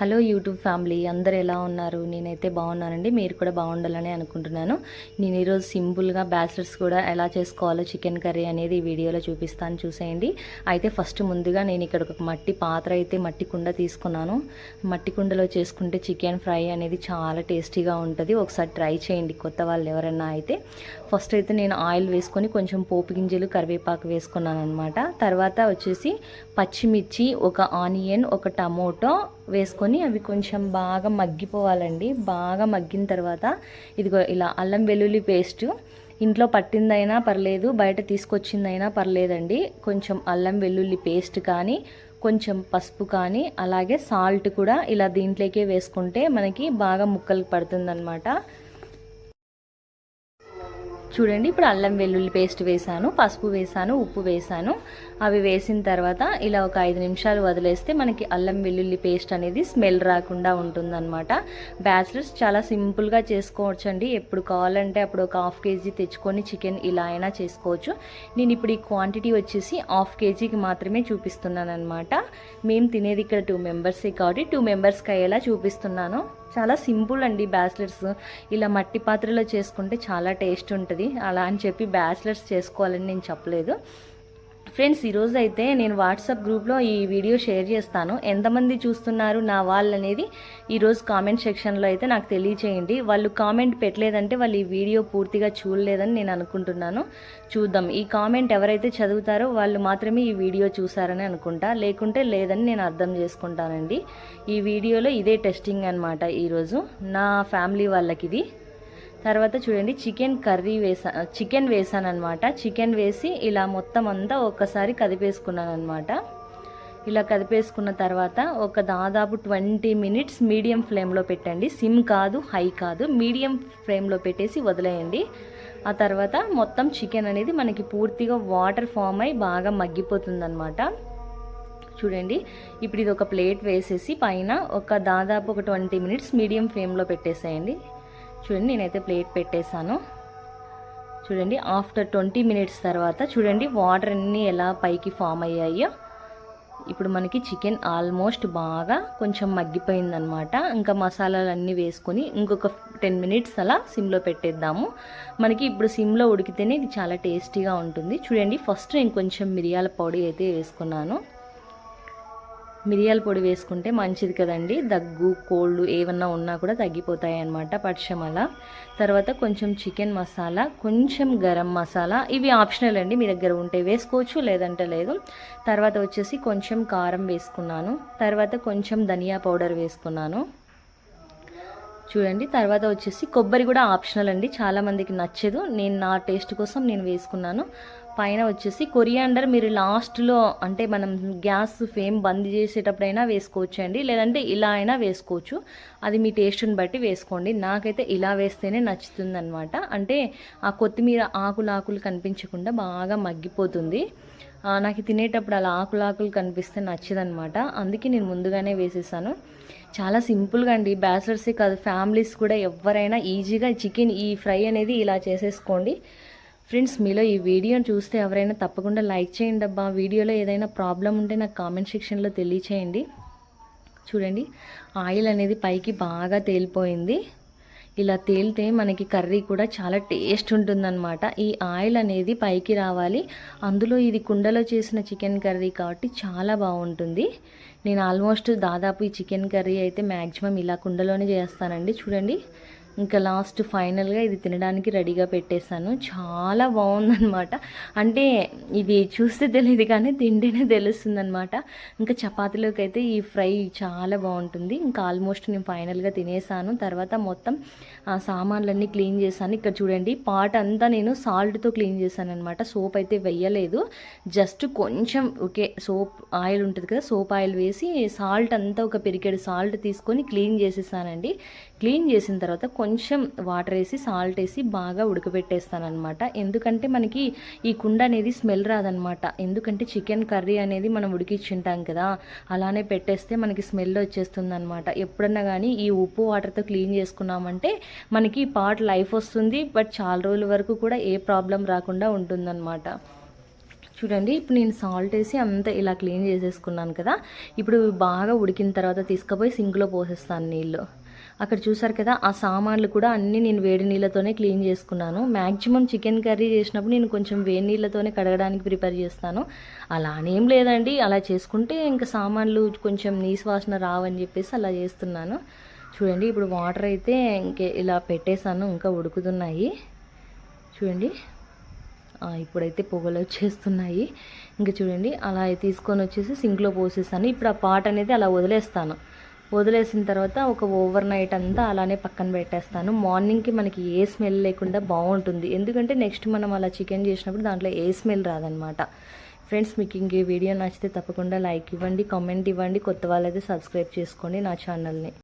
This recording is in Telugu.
హలో యూట్యూబ్ ఫ్యామిలీ అందరు ఎలా ఉన్నారు? నేనైతే బాగున్నానండి మీరు కూడా బాగుండాలని అనుకుంటున్నాను. నేను ఈరోజు సింపుల్గా బ్యాచిలర్స్ కూడా ఎలా చేసుకోవాలో చికెన్ కర్రీ అనేది ఈ వీడియోలో చూపిస్తాను చూసేయండి. అయితే ఫస్ట్ ముందుగా నేను ఇక్కడ ఒక మట్టి పాత్ర అయితే మట్టి కుండ తీసుకున్నాను. మట్టి కుండలో చేసుకుంటే చికెన్ ఫ్రై అనేది చాలా టేస్టీగా ఉంటుంది. ఒకసారి ట్రై చేయండి కొత్త వాళ్ళు ఎవరైనా అయితే. ఫస్ట్ అయితే నేను ఆయిల్ వేసుకొని కొంచెం పోపు గింజలు కరివేపాకు వేసుకున్నాను అనమాట తర్వాత వచ్చేసి పచ్చిమిర్చి ఒక ఆనియన్ ఒక టమోటో వేసుకొని అవి కొంచెం బాగా మగ్గిపోవాలండి. బాగా మగ్గిన తర్వాత ఇదిగో ఇలా అల్లం వెల్లుల్లి పేస్ట్ ఇంట్లో పట్టిందైనా పర్లేదు బయట తీసుకొచ్చిందైనా పర్లేదండి. కొంచెం అల్లం వెల్లుల్లి పేస్ట్ కానీ కొంచెం పసుపు కానీ అలాగే సాల్ట్ కూడా ఇలా దీంట్లోకే వేసుకుంటే మనకి బాగా ముక్కలు పడుతుందన్నమాట. చూడండి ఇప్పుడు అల్లం వెల్లుల్లి పేస్ట్ వేసాను పసుపు వేసాను ఉప్పు వేసాను. అవి వేసిన తర్వాత ఇలా ఒక ఐదు నిమిషాలు వదిలేస్తే మనకి అల్లం వెల్లుల్లి పేస్ట్ అనేది స్మెల్ రాకుండా ఉంటుందన్నమాట. బ్యాచిలర్స్ చాలా సింపుల్గా చేసుకోవచ్చండి. ఎప్పుడు కావాలంటే అప్పుడు ఒక హాఫ్ కేజీ తెచ్చుకొని చికెన్ ఇలా అయినా చేసుకోవచ్చు. నేను ఇప్పుడు ఈ క్వాంటిటీ వచ్చేసి హాఫ్ కేజీకి మాత్రమే చూపిస్తున్నాను అనమాట మేము తినేది ఇక్కడ టూ మెంబర్సే కాబట్టి టూ మెంబర్స్కి అయ్యేలా చూపిస్తున్నాను. చాలా సింపుల్ అండి బ్యాచిలర్స్. ఇలా మట్టి పాత్రలో చేసుకుంటే చాలా టేస్ట్ ఉంటుంది. అలా అని చెప్పి బ్యాచిలర్స్ చేసుకోవాలని నేను చెప్పలేదు. ఫ్రెండ్స్ ఈరోజు అయితే నేను వాట్సాప్ గ్రూప్లో ఈ వీడియో షేర్ చేస్తాను. ఎంతమంది చూస్తున్నారు నా వాళ్ళు అనేది ఈరోజు కామెంట్ సెక్షన్లో అయితే నాకు తెలియచేయండి. వాళ్ళు కామెంట్ పెట్టలేదంటే వాళ్ళు ఈ వీడియో పూర్తిగా చూడలేదని నేను అనుకుంటున్నాను. చూద్దాం. ఈ కామెంట్ ఎవరైతే చదువుతారో వాళ్ళు మాత్రమే ఈ వీడియో చూసారని అనుకుంటా. లేకుంటే లేదని నేను అర్థం చేసుకుంటానండి. ఈ వీడియోలో ఇదే టెస్టింగ్ అనమాట ఈరోజు. నా ఫ్యామిలీ వాళ్ళకి ఇది తర్వాత చూడండి చికెన్ కర్రీ వేసా చికెన్ వేసాను అనమాట చికెన్ వేసి ఇలా మొత్తం అంతా ఒక్కసారి కదిపేసుకున్నాను అనమాట ఇలా కదిపేసుకున్న తర్వాత ఒక దాదాపు ట్వంటీ మినిట్స్ మీడియం ఫ్లేమ్లో పెట్టండి. సిమ్ కాదు హై కాదు మీడియం ఫ్లేమ్లో పెట్టేసి వదిలేయండి. ఆ తర్వాత మొత్తం చికెన్ అనేది మనకి పూర్తిగా వాటర్ ఫామ్ అయి బాగా మగ్గిపోతుందన్నమాట. చూడండి ఇప్పుడు ఇది ఒక ప్లేట్ వేసేసి పైన ఒక దాదాపు ఒక ట్వంటీ మినిట్స్ మీడియం ఫ్లేమ్లో పెట్టేసేయండి. చూడండి నేనైతే ప్లేట్ పెట్టేశాను. చూడండి ఆఫ్టర్ ట్వంటీ మినిట్స్ తర్వాత చూడండి వాటర్ అన్నీ ఎలా పైకి ఫామ్ అయ్యాయో. ఇప్పుడు మనకి చికెన్ ఆల్మోస్ట్ బాగా కొంచెం మగ్గిపోయిందనమాట ఇంకా మసాలాలు అన్నీ వేసుకొని ఇంకొక టెన్ మినిట్స్ అలా సిమ్లో పెట్టేద్దాము. మనకి ఇప్పుడు సిమ్లో ఉడికితేనే ఇది చాలా టేస్టీగా ఉంటుంది. చూడండి ఫస్ట్ నేను కొంచెం మిరియాల పొడి అయితే వేసుకున్నాను. మిరియాల పొడి వేసుకుంటే మంచిది కదండి. దగ్గు కోళ్ళు ఏమన్నా ఉన్నా కూడా తగ్గిపోతాయి అన్నమాట పక్షం అలా తర్వాత కొంచెం చికెన్ మసాలా కొంచెం గరం మసాలా ఇవి ఆప్షనల్ అండి. మీ దగ్గర ఉంటే వేసుకోవచ్చు లేదంటే లేదు. తర్వాత వచ్చేసి కొంచెం కారం వేసుకున్నాను. తర్వాత కొంచెం ధనియా పౌడర్ వేసుకున్నాను. చూడండి తర్వాత వచ్చేసి కొబ్బరి కూడా ఆప్షనల్ అండి. చాలామందికి నచ్చదు. నేను నా టేస్ట్ కోసం నేను వేసుకున్నాను. పైన వచ్చేసి కొరియాండర్ మీరు లాస్ట్లో అంటే మనం గ్యాస్ ఫేమ్ బంద్ చేసేటప్పుడైనా వేసుకోవచ్చు అండి లేదంటే ఇలా అయినా వేసుకోవచ్చు. అది మీ టేస్ట్ని బట్టి వేసుకోండి. నాకైతే ఇలా వేస్తేనే నచ్చుతుంది అంటే ఆ కొత్తిమీర ఆకులు ఆకులు కనిపించకుండా బాగా మగ్గిపోతుంది. నాకు తినేటప్పుడు అలా ఆకులు ఆకులు కనిపిస్తే నచ్చదనమాట అందుకే నేను ముందుగానే వేసేసాను. చాలా సింపుల్గా అండి. బ్యాచిలర్సే కాదు ఫ్యామిలీస్ కూడా ఎవరైనా ఈజీగా చికెన్ ఈ ఫ్రై అనేది ఇలా చేసేసుకోండి. ఫ్రెండ్స్ మీలో ఈ వీడియోని చూస్తే ఎవరైనా తప్పకుండా లైక్ చేయండి అబ్బా. వీడియోలో ఏదైనా ప్రాబ్లం ఉంటే నాకు కామెంట్ సెక్షన్లో తెలియచేయండి. చూడండి ఆయిల్ అనేది పైకి బాగా తేలిపోయింది. ఇలా తేలితే మనకి కర్రీ కూడా చాలా టేస్ట్ ఉంటుందన్నమాట. ఈ ఆయిల్ అనేది పైకి రావాలి. అందులో ఇది కుండలో చేసిన చికెన్ కర్రీ కాబట్టి చాలా బాగుంటుంది. నేను ఆల్మోస్ట్ దాదాపు ఈ చికెన్ కర్రీ అయితే మ్యాక్సిమం ఇలా కుండలోనే చేస్తానండి. చూడండి ఇంకా లాస్ట్ ఫైనల్గా ఇది తినడానికి రెడీగా పెట్టేశాను. చాలా బాగుందనమాట అంటే ఇది చూస్తే తెలియదు కానీ తింటేనే తెలుస్తుంది అనమాట ఇంకా చపాతీలోకి అయితే ఈ ఫ్రై చాలా బాగుంటుంది. ఇంకా ఆల్మోస్ట్ నేను ఫైనల్గా తినేసాను తర్వాత మొత్తం సామాన్లన్నీ క్లీన్ చేశాను. ఇక్కడ చూడండి పాట అంతా నేను సాల్ట్తో క్లీన్ చేశాను అనమాట సోప్ అయితే వెయ్యలేదు. జస్ట్ కొంచెం ఓకే సోప్ ఆయిల్ ఉంటుంది కదా సోప్ ఆయిల్ వేసి సాల్ట్ అంతా ఒక పెరిగేడు సాల్ట్ తీసుకొని క్లీన్ చేసేసానండి. క్లీన్ చేసిన తర్వాత కొంచెం కొంచెం వాటర్ వేసి సాల్ట్ వేసి బాగా ఉడకబెట్టేస్తానమాట ఎందుకంటే మనకి ఈ కుండ అనేది స్మెల్ రాదనమాట ఎందుకంటే చికెన్ కర్రీ అనేది మనం ఉడికిచ్చింటాం కదా అలానే పెట్టేస్తే మనకి స్మెల్ వచ్చేస్తుంది అనమాట ఎప్పుడన్నా కానీ ఈ ఉప్పు వాటర్తో క్లీన్ చేసుకున్నామంటే మనకి పాట్ లైఫ్ వస్తుంది బట్ చాలా రోజుల వరకు కూడా ఏ ప్రాబ్లం రాకుండా ఉంటుందన్నమాట. చూడండి ఇప్పుడు నేను సాల్ట్ వేసి అంతా ఇలా క్లీన్ చేసేసుకున్నాను కదా ఇప్పుడు బాగా ఉడికిన తర్వాత తీసుకుపోయి సింక్లో పోసేస్తాను నీళ్ళు. అక్కడ చూసారు కదా ఆ సామాన్లు కూడా అన్నీ నేను వేడి నీళ్ళతోనే క్లీన్ చేసుకున్నాను. మ్యాక్సిమం చికెన్ కర్రీ చేసినప్పుడు నేను కొంచెం వేడి నీళ్ళతోనే కడగడానికి ప్రిపేర్ చేస్తాను. అలా అనేం లేదండి అలా చేసుకుంటే ఇంకా సామాన్లు కొంచెం నీసు వాసన రావని చెప్పేసి అలా చేస్తున్నాను. చూడండి ఇప్పుడు వాటర్ అయితే ఇంకే ఇలా పెట్టేశాను ఇంకా ఉడుకుతున్నాయి. చూడండి ఇప్పుడైతే పొగలు వచ్చేస్తున్నాయి. ఇంకా చూడండి అలా తీసుకొని వచ్చేసి సింక్లో పోసేస్తాను ఇప్పుడు ఆ పాట అనేది అలా వదిలేస్తాను. వదిలేసిన తర్వాత ఒక ఓవర్ నైట్ అంతా అలానే పక్కన పెట్టేస్తాను. మార్నింగ్కి మనకి ఏ స్మెల్ లేకుండా బాగుంటుంది. ఎందుకంటే నెక్స్ట్ మనం అలా చికెన్ చేసినప్పుడు దాంట్లో ఏ స్మెల్ రాదనమాట. ఫ్రెండ్స్ మీకు ఇంక ఈ వీడియో నచ్చితే తప్పకుండా లైక్ ఇవ్వండి కామెంట్ ఇవ్వండి కొత్త వాళ్ళైతే సబ్స్క్రైబ్ చేసుకోండి నా ఛానల్ని.